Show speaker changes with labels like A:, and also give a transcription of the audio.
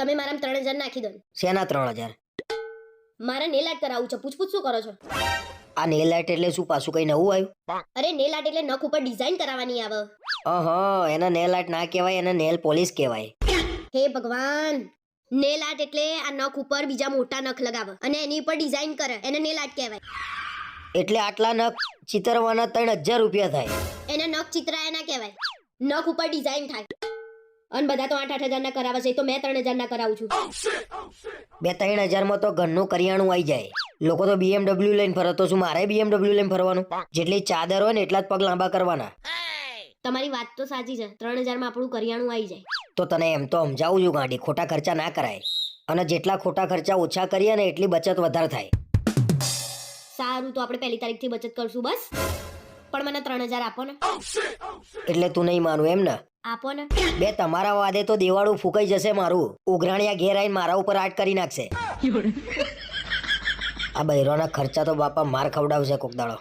A: તમે મારા ત્રણ હજાર નાખી દો
B: શેના ત્રણ હજાર?
A: મારા નેલ આર્ટ કરાવું છે. પૂછપૂછ શું કરો છો?
B: આ નેલ આર્ટ એટલે શું? પાછું કઈ નવું આવ્યું?
A: અરે નેલ આર્ટ એટલે નખ ઉપર ડિઝાઇન કરાવવાની આવે.
B: અહ એના નેલ આર્ટ ના કહેવાય એને નેલ પોલિશ કહેવાય.
A: હે ભગવાન નેલ આર્ટ એટલે આ નખ ઉપર બીજા મોટા નખ લગાવે અને એની ઉપર ડિઝાઇન કરે. એને નેલ આર્ટ કહેવાય.
B: એટલે આટલા નખ ચિતરવાના ત્રણ હજાર રૂપિયા થાય.
A: એને નખ ચિતરાયા ના કહેવાય. નખ ઉપર ડિઝાઇન થાય. અને બધા તો આઠ આઠ હજાર ના કરાવે છે તો મેં ત્રણ હજાર ના કરાવું છું.
B: બે ત્રણ હજારમાં તો ઘરનું કરિયાણું આવી જાય. લોકો તો બીએમડબલ્યુ લઈને ફરો તો શું મારે બીએમડબલ્યુ લઈને ફરવાનું? જેટલી ચાદર હોય ને એટલા જ પગ લાંબા કરવાના.
A: તમારી વાત તો સાચી છે ત્રણ હજારમાં આપણું કરિયાણું આવી જાય.
B: તો તને એમ તો સમજાવું છું ગાંડી ખોટા ખર્ચા ના કરાય. અને જેટલા ખોટા ખર્ચા ઓછા કરીએ ને એટલી બચત વધારે થાય.
A: સારું તો આપણે પહેલી તારીખથી બચત કરશું બસ. પણ મને ત્રણ હજાર આપો ને.
B: એટલે તું નહીં માનું એમ ને?
A: આપો ને.
B: બે તમારા વાદે તો દેવાળું ફૂંકાઈ જશે મારું. ઉઘરાણિયા ઘેર આવીને મારા ઉપર આટ કરી નાખશે. આ બૈરોના ખર્ચા તો બાપા માર ખવડાવશે કોક દાડો.